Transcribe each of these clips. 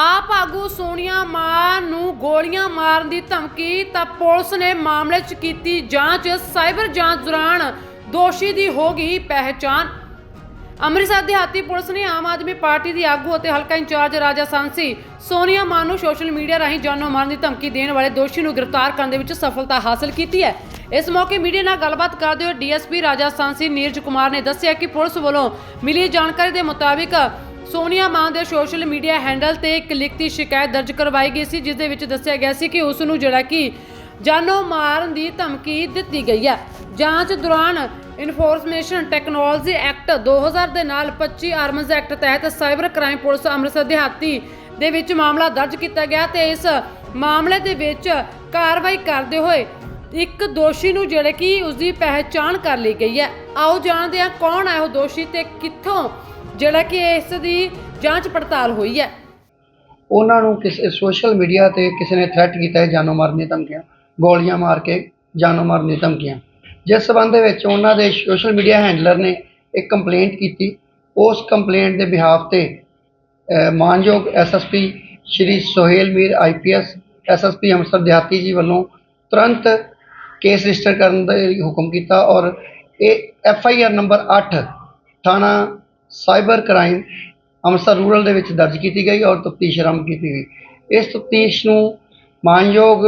ਆਪ ਆਗੂ ਸੋਨੀਆ ਮਾਨ ਨੂੰ ਗੋਲੀਆਂ ਮਾਰਨ ਦੀ ਧਮਕੀ ਤਾਂ ਪੁਲਿਸ ਨੇ ਮਾਮਲੇ 'ਚ ਕੀਤੀ ਜਾਂਚ। ਸਾਈਬਰ ਜਾਂਚ ਦੌਰਾਨ ਦੋਸ਼ੀ ਦੀ ਹੋ ਗਈ ਪਹਿਚਾਣ। ਅੰਮ੍ਰਿਤਸਰ ਦਿਹਾਤੀ ਪੁਲਿਸ ਨੇ ਆਮ ਆਦਮੀ ਪਾਰਟੀ ਦੀ ਆਗੂ ਅਤੇ ਹਲਕਾ ਇੰਚਾਰਜ ਰਾਜਾ ਸਾਂਸੀ ਸੋਨੀਆ ਮਾਨ ਨੂੰ ਸੋਸ਼ਲ ਮੀਡੀਆ ਰਾਹੀਂ ਜਾਨੋਂ ਮਾਰਨ ਦੀ ਧਮਕੀ ਦੇਣ ਵਾਲੇ ਦੋਸ਼ੀ ਨੂੰ ਗ੍ਰਿਫਤਾਰ ਕਰਨ ਦੇ ਵਿੱਚ ਸਫਲਤਾ ਹਾਸਲ ਕੀਤੀ ਹੈ। ਇਸ ਮੌਕੇ ਮੀਡੀਆ ਨਾਲ ਗੱਲਬਾਤ ਕਰਦੇ ਹੋਏ ਡੀਐਸਪੀ ਰਾਜਾ ਸਾਂਸੀ ਨੀਰਜ ਕੁਮਾਰ ਨੇ ਦੱਸਿਆ ਕਿ ਪੁਲਿਸ ਵੱਲੋਂ ਮਿਲੀ ਜਾਣਕਾਰੀ ਦੇ ਮੁਤਾਬਿਕ ਸੋਨੀਆ ਮਾਨ ਦੇ ਸੋਸ਼ਲ ਮੀਡੀਆ ਹੈਂਡਲ ਤੇ ਇੱਕ ਲਿਖਤੀ ਸ਼ਿਕਾਇਤ ਦਰਜ ਕਰਵਾਈ ਗਈ ਸੀ, ਜਿਸ ਦੇ ਵਿੱਚ ਦੱਸਿਆ ਗਿਆ ਸੀ ਕਿ ਉਸ ਨੂੰ ਜਿਹੜਾ ਕਿ ਜਾਨੋਂ ਮਾਰਨ ਦੀ ਧਮਕੀ ਦਿੱਤੀ ਗਈ ਹੈ। ਜਾਂਚ ਦੌਰਾਨ ਇਨਫੋਰਮੇਸ਼ਨ ਟੈਕਨੋਲੋਜੀ ਐਕਟ 2000 ਦੇ ਨਾਲ 25 ਆਰਮਜ਼ ਐਕਟ ਤਹਿਤ ਸਾਈਬਰ ਕ੍ਰਾਈਮ ਪੁਲਿਸ ਅੰਮ੍ਰਿਤਸਰ ਦਿਹਾਤੀ ਦੇ ਵਿੱਚ ਮਾਮਲਾ ਦਰਜ ਕੀਤਾ ਗਿਆ ਤੇ ਇਸ ਮਾਮਲੇ ਦੇ ਵਿੱਚ ਕਾਰਵਾਈ ਕਰਦੇ ਹੋਏ ਇੱਕ ਦੋਸ਼ੀ ਨੂੰ ਜਿਹੜੇ ਕਿ ਉਸ ਦੀ ਪਹਿਚਾਣ ਕਰ ਲਈ ਗਈ ਹੈ। ਆਓ ਜਾਣਦੇ ਹਾਂ ਕੌਣ ਹੈ ਉਹ ਦੋਸ਼ੀ ਤੇ ਕਿੱਥੋਂ ਜਿਹੜਾ ਕਿ ਇਸ ਦੀ ਜਾਂਚ ਪੜਤਾਲ ਹੋਈ ਹੈ। ਉਹਨਾਂ ਨੂੰ ਕਿਸੇ ਸੋਸ਼ਲ ਮੀਡੀਆ ਤੇ ਕਿਸੇ ਨੇ ਥ੍ਰੈਟ ਕੀਤਾ ਹੈ ਜਾਨੋਂ ਮਾਰਨ ਦੀ ਧਮਕੀਆਂ ਗੋਲੀਆਂ ਮਾਰ ਕੇ ਜਾਨੋਂ ਮਾਰਨ ਦੀ ਧਮਕੀਆਂ। ਜਿਸ ਸਬੰਧ ਦੇ ਵਿੱਚ ਉਹਨਾਂ ਦੇ ਸੋਸ਼ਲ ਮੀਡੀਆ ਹੈਂਡਲਰ ਨੇ ਇੱਕ ਕੰਪਲੇਂਟ ਕੀਤੀ। ਉਸ ਕੰਪਲੇਂਟ ਦੇ ਬਿਹਾਫ ਤੇ ਅਹ, ਮਾਨਯੋਗ SSP Shri Suhail Mir IPS SSP Amritsar ਦਿਹਾਤੀ ਜੀ ਵੱਲੋਂ ਤੁਰੰਤ ਕੇਸ ਰਜਿਸਟਰ ਕਰਨ ਦਾ ਹੁਕਮ ਕੀਤਾ ਔਰ ਇਹ ਐਫਆਈਆਰ ਨੰਬਰ 8 ਥਾਣਾ ਸਾਈਬਰ ਕ੍ਰਾਈਮ ਅੰਮ੍ਰਿਤਸਰ ਰੂਰਲ ਦੇ ਵਿੱਚ ਦਰਜ ਕੀਤੀ ਗਈ ਔਰ ਤਫਤੀਸ਼ ਆਰੰਭ ਕੀਤੀ ਗਈ। ਇਸ ਤਫਤੀਸ਼ ਨੂੰ ਮਾਨਯੋਗ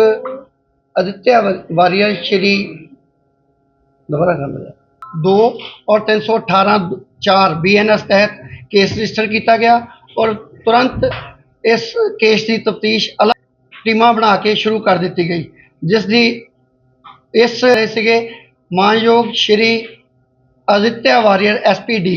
ਅਦਿੱਤਿਆ ਵਾ- ਵਾਰੀਅਰ ਸ਼੍ਰੀ ਦੁਬਾਰਾ ਕਰ ਲਿਆ 2 ਔਰ 318 4 ਬੀਐਨਐਸ ਤਹਿਤ ਕੇਸ ਰਜਿਸਟਰ ਕੀਤਾ ਗਿਆ ਔਰ ਤੁਰੰਤ ਇਸ ਕੇਸ ਦੀ ਤਫਤੀਸ਼ ਅਲੱਗ ਟੀਮਾਂ ਬਣਾ ਕੇ ਸ਼ੁਰੂ ਕਰ ਦਿੱਤੀ ਗਈ, ਜਿਸ ਦੀ ਇਸ ਸੀਗੇ ਮਾਨਯੋਗ ਸ਼੍ਰੀ ਅਦਿੱਤਿਆ ਵਾਰੀਅਰ ਐਸਪੀਡੀ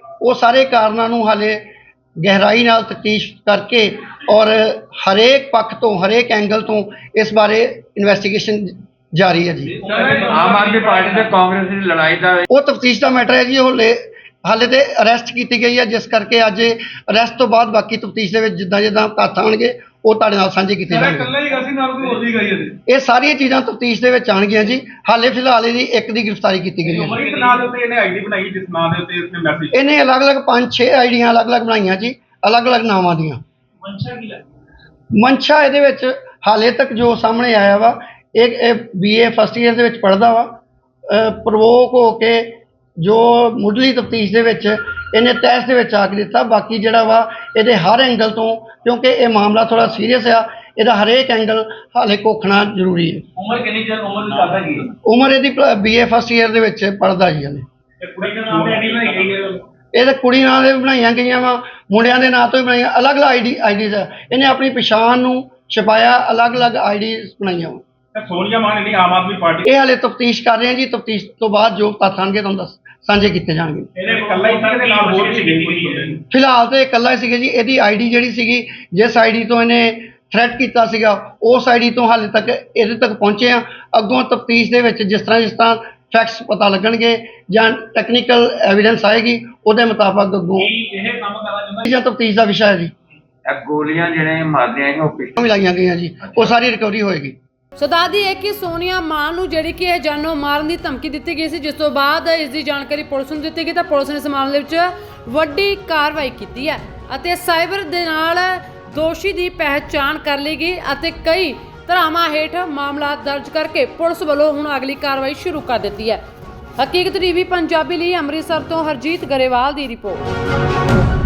ਉਹ ਸਾਰੇ ਕਾਰਨਾਂ ਨੂੰ ਹਾਲੇ ਗਹਿਰਾਈ ਨਾਲ ਤਫਤੀਸ਼ ਕਰਕੇ ਔਰ ਹਰੇਕ ਪੱਖ ਤੋਂ ਹਰੇਕ ਐਂਗਲ ਤੋਂ ਇਸ ਬਾਰੇ ਇਨਵੈਸਟੀਗੇਸ਼ਨ ਜਾਰੀ ਹੈ ਜੀ। ਆਮ ਆਦਮੀ ਪਾਰਟੀ ਤੇ ਕਾਂਗਰਸ ਦੀ ਲੜਾਈ ਦਾ ਉਹ ਤਫਤੀਸ਼ ਦਾ ਮੈਟਰ ਹੈ ਜੀ ਉਹ ਹਲੇ ਹਾਲੇ ਤੇ ਅਰੈਸਟ ਕੀਤੀ ਗਈ ਹੈ ਜਿਸ ਕਰਕੇ ਅੱਜ ਅਰੈਸਟ ਤੋਂ ਬਾਅਦ ਬਾਕੀ ਤਫਤੀਸ਼ ਦੇ ਵਿੱਚ ਜਿੱਦਾਂ ਜਿੱਦਾਂ ਤੱਥ ਆਉਣਗੇ ਉਹ ਤੁਹਾਡੇ ਨਾਲ ਸਾਂਝੇ ਕੀਤੇ ਜਾਣਗੇ। ਹੀ ਗਸੀ ਨਾਲ ਕੋਈ ਹੋਰ ਵੀ ਗਈ ਇਹਦੇ। ਇਹ ਸਾਰੀਆਂ ਚੀਜ਼ਾਂ ਤਫਤੀਸ਼ ਦੇ ਵਿੱਚ ਆਉਣਗੀਆਂ ਜੀ। ਹਾਲੇ ਫਿਲਹਾਲ ਇਹਦੀ ਇੱਕ ਦੀ ਗ੍ਰਿਫਤਾਰੀ ਕੀਤੀ ਗਈ ਹੈ। ਇਸ ਨਾਂ ਦੇ ਉੱਤੇ ਇਹਨੇ ਆਈਡੀ ਬਣਾਈ ਜਿਸ ਨਾਂ ਦੇ ਉੱਤੇ ਇਸਨੇ ਮੈਸੇਜ ਇਹਨੇ ਅਲੱਗ-ਅਲੱਗ ਪੰਜ ਛੇ ਆਈਡੀਆਂ ਅਲੱਗ-ਅਲੱਗ ਬਣਾਈਆਂ ਜੀ ਅਲੱਗ-ਅਲੱਗ ਨਾਵਾਂ ਦੀਆਂ। ਮਨਸ਼ਾ ਕੀ ਲੱਗਦੀ ਮਨਸ਼ਾ ਇਹਦੇ ਵਿੱਚ ਹਾਲੇ ਤੱਕ ਜੋ ਸਾਹਮਣੇ ਆਇਆ ਵਾ ਇਹ ਬੀਏ ਫਸਟ ਈਅਰ ਦੇ ਵਿੱਚ ਪੜਦਾ ਵਾ। ਪ੍ਰਵੋਕ ਹੋ ਕੇ ਜੋ ਮੁੱਢਲੀ ਤਫਤੀਸ਼ ਦੇ ਵਿੱਚ ਇਹਨੇ ਟੈਸਟ ਦੇ ਵਿੱਚ ਆ ਕੇ ਦਿੱਤਾ। ਬਾਕੀ ਜਿਹੜਾ ਵਾ ਇਹਦੇ ਹਰ ਐਂਗਲ ਤੋਂ ਕਿਉਂਕਿ ਇਹ ਮਾਮਲਾ ਥੋੜਾ ਸੀਰੀਅਸ ਆ ਇਹਦਾ ਹਰੇਕ ਐਂਗਲ ਹਾਲੇ ਕੋਖਣਾ ਜ਼ਰੂਰੀ ਹੈ। ਉਮਰ ਕਿੰਨੀ ਚਿਰ ਉਮਰ ਦੀ ਕਰਦਾ ਕੀ? ਉਮਰ ਇਹਦੀ ਬੀਏ ਫਸਟ ਈਅਰ ਦੇ ਵਿੱਚ ਪੜਦਾ ਜੀ ਹਲੇ। ਇਹ ਕੁੜੀ ਦਾ ਨਾਮ ਤੇ ਆਈਡੀ ਬਣਾਈ ਗਈ ਹੈ ਇਹ ਤਾਂ ਕੁੜੀ ਨਾਂ ਦੇ ਬਣਾਈਆਂ ਗਈਆਂ ਵਾ ਮੁੰਡਿਆਂ ਦੇ ਨਾਂ ਤੋਂ ਵੀ ਬਣਾਈਆਂ ਅਲੱਗ-ਅਲੱਗ ਆਈਡੀ ਆਈਡੀਜ਼ ਆ। ਇਹਨੇ ਆਪਣੀ ਪਛਾਣ ਨੂੰ ਛੁਪਾਇਆ ਅਲੱਗ-ਅਲੱਗ ਆਈਡੀਜ਼ ਬਣਾਈਆਂ ਵਾ। ਸੋਨੀਆ ਮਾਨ ਇਹਦੀ ਆਮ ਆਦਮੀ ਪਾਰਟੀ ਇਹ ਹਾਲੇ ਤਫਤੀਸ਼ ਕਰ ਰਹੇ ਹਾਂ ਜੀ ਤਫਤੀਸ਼ ਤੋਂ ਬਾਅਦ ਜੋ ਤੱਥ ਤੁਹਾਨੂੰ ਦੱਸ ਸਾਂਝੇ ਕੀਤੇ ਜਾਣਗੇ। ਇਹਨੇ ਇਕੱਲਾ ਹੀ ਸੀ ਦੇ ਨਾਲ ਹੋਰ ਵੀ ਗਈ ਹੈ ਫਿਲਹਾਲ ਤਾਂ ਇਕੱਲਾ ਹੀ ਸੀਗਾ ਜੀ ਇਹਦੀ ਆਈਡੀ ਜਿਹੜੀ ਸੀਗੀ ਜਿਸ ਆਈਡੀ ਤੋਂ ਇਹਨੇ ਥ੍ਰੈਟ ਕੀਤਾ ਸੀਗਾ ਉਸ ਆਈਡੀ ਤੋਂ ਹਾਲੇ ਤੱਕ ਇਹਦੇ ਤੱਕ ਪਹੁੰਚੇ ਆ। ਅੱਗੋਂ ਤਫਤੀਸ਼ ਦੇ ਵਿੱਚ ਜਿਸ ਤਰ੍ਹਾਂ ਜਿਸ ਤਰ੍ਹਾਂ ਫੈਕਟਸ ਪਤਾ ਲੱਗਣਗੇ ਜਾਂ ਟੈਕਨੀਕਲ ਐਵੀਡੈਂਸ ਆਏਗੀ ਉਹਦੇ ਮੁਤਾਬਕ ਅੱਗੋਂ ਇਹ ਕੰਮ ਕਰਨਾ ਚਾਹੁੰਦਾ ਜਾਂ? ਤਫਤੀਸ਼ ਦਾ ਵਿਸ਼ਾ ਹੈ ਜੀ। ਇਹ ਗੋਲੀਆਂ ਜਿਹੜੇ ਮਾਰਦੇ ਆ ਉਹ ਪਿੱਛੇ ਵੀ ਲਾਈਆਂ ਗਈਆਂ ਜੀ ਉਹ ਸਾਰੀ ਰਿਕਵਰੀ ਹੋਏਗੀ। ਸੋ ਦੱਸਦੀ ਹੈ ਕਿ ਸੋਨੀਆ ਮਾਨ ਨੂੰ ਜਿਹੜੀ ਕਿ ਇਹ ਜਾਨੋਂ ਮਾਰਨ ਦੀ ਧਮਕੀ ਦਿੱਤੀ ਗਈ ਸੀ, ਜਿਸ ਤੋਂ ਬਾਅਦ ਇਸ ਦੀ ਜਾਣਕਾਰੀ ਪੁਲਿਸ ਨੂੰ ਦਿੱਤੀ ਗਈ ਤਾਂ ਪੁਲਿਸ ਨੇ ਇਸ ਮਾਮਲੇ ਵਿੱਚ ਵੱਡੀ ਕਾਰਵਾਈ ਕੀਤੀ ਹੈ ਅਤੇ ਸਾਈਬਰ ਦੇ ਨਾਲ ਦੋਸ਼ੀ ਦੀ ਪਹਿਚਾਣ ਕਰ ਲਈ ਗਈ ਅਤੇ ਕਈ ਧਰਾਵਾਂ ਹੇਠ ਮਾਮਲਾ ਦਰਜ ਕਰਕੇ ਪੁਲਿਸ ਵੱਲੋਂ ਹੁਣ ਅਗਲੀ ਕਾਰਵਾਈ ਸ਼ੁਰੂ ਕਰ ਦਿੱਤੀ ਹੈ। ਹਕੀਕਤ ਟੀਵੀ, ਪੰਜਾਬੀ ਲਈ ਅੰਮ੍ਰਿਤਸਰ ਤੋਂ ਹਰਜੀਤ ਗਰੇਵਾਲ ਦੀ ਰਿਪੋਰਟ।